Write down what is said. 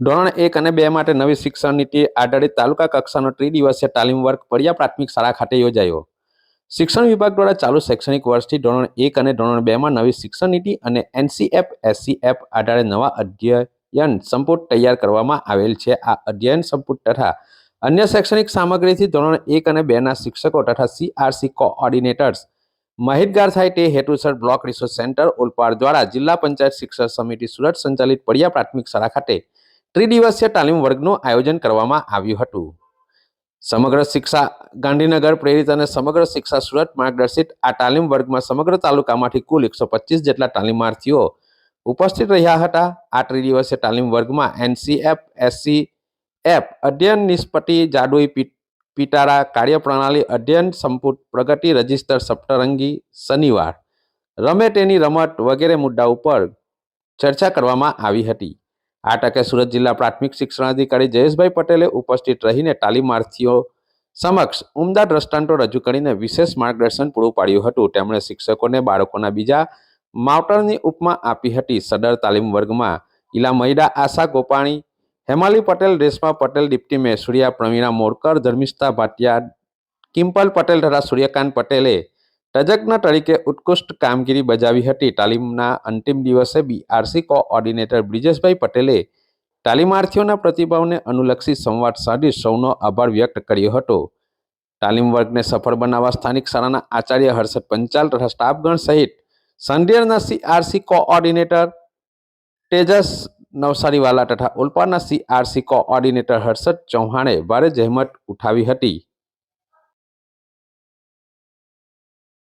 ધોરણ એક અને બે માટે નવી શિક્ષણ નીતિ આધારિત તાલુકા કક્ષાનો ત્રિદિવસીય તાલીમ વર્ગ પડિયા પ્રાથમિક શાળા ખાતે યોજાયો. શિક્ષણ વિભાગ દ્વારા ચાલુ શૈક્ષણિક વર્ષથી ધોરણ એક અને ધોરણ બેમાં નવી શિક્ષણ નીતિ અને એનસીએફ, એસસીએફ આધારે નવા અધ્યયન સંપુટ તૈયાર કરવામાં આવેલ છે. આ અધ્યયન સંપુટ તથા અન્ય શૈક્ષણિક સામગ્રીથી ધોરણ એક અને બેના શિક્ષકો તથા સીઆરસી કોઓર્ડિનેટર્સ માહિતગાર થાય તે હેતુસર બ્લોક રિસોર્સ સેન્ટર, ઓલપાડ દ્વારા જિલ્લા પંચાયત શિક્ષણ સમિતિ સુરત સંચાલિત પડિયા પ્રાથમિક શાળા ખાતે ત્રિદિવસીય તાલીમ વર્ગનું આયોજન કરવામાં આવ્યું હતું. સમગ્ર શિક્ષા ગાંધીનગર પ્રેરિત અને સમગ્ર શિક્ષા સુરત માર્ગદર્શિત આ તાલીમ વર્ગમાં સમગ્ર તાલુકામાંથી કુલ એકસો પચીસ જેટલા તાલીમાર્થીઓ ઉપસ્થિત રહ્યા હતા. આ ત્રિદિવસીય તાલીમ વર્ગમાં એનસીએફ એસસી એફ અધ્યયન નિષ્પતિ જાદુઈ પી- પિટારા કાર્યપ્રણાલી, અધ્યયન સંપુટ પ્રગતિ રજિસ્ટર, સપ્તરંગી, શનિવાર, રમે તેની રમત વગેરે મુદ્દા ઉપર ચર્ચા કરવામાં આવી હતી. આ તકે સુરત જિલ્લા પ્રાથમિક શિક્ષણાધિકારી જયેશભાઈ પટેલે ઉપસ્થિત રહીને તાલીમાર્થીઓ સમક્ષ ઉમદા દ્રષ્ટાંતો રજૂ કરીને વિશેષ માર્ગદર્શન પૂરું પાડ્યું હતું. તેમણે શિક્ષકોને બાળકોના બીજા માવટરની ઉપમા આપી હતી. સદર તાલીમ વર્ગમાં ઇલા મહિડા આશા ગોપાણી, હેમાલી પટેલ, રેશમા પટેલ દીપ્તિ મેસુરિયા, પ્રવીણા મોરકર, ધર્મિષ્ઠા ભાટિયા કિમ્પલ પટેલ તથા સૂર્યકાંત પટેલે તજજ્ઞ તરીકે ઉત્કૃષ્ટ કામગીરી બજાવી હતી. તાલીમના અંતિમ દિવસે બીઆરસી કોઓર્ડિનેટર બ્રિજેશભાઈ પટેલે તાલીમાર્થીઓના પ્રતિભાવને અનુલક્ષી સંવાદ સાધી સૌનો આભાર વ્યક્ત કર્યો હતો. તાલીમ વર્ગને સફળ બનાવવા સ્થાનિક શાળાના આચાર્ય હર્ષદ પંચાલ તથા સ્ટાફગણ સહિત સંધેરના સીઆરસી કોઓર્ડિનેટર તેજસ નવસારીવાલા તથા ઓલપાડના સીઆરસી કોઓર્ડિનેટર હર્ષદ ચૌહાણે ભારે જહેમત ઉઠાવી હતી.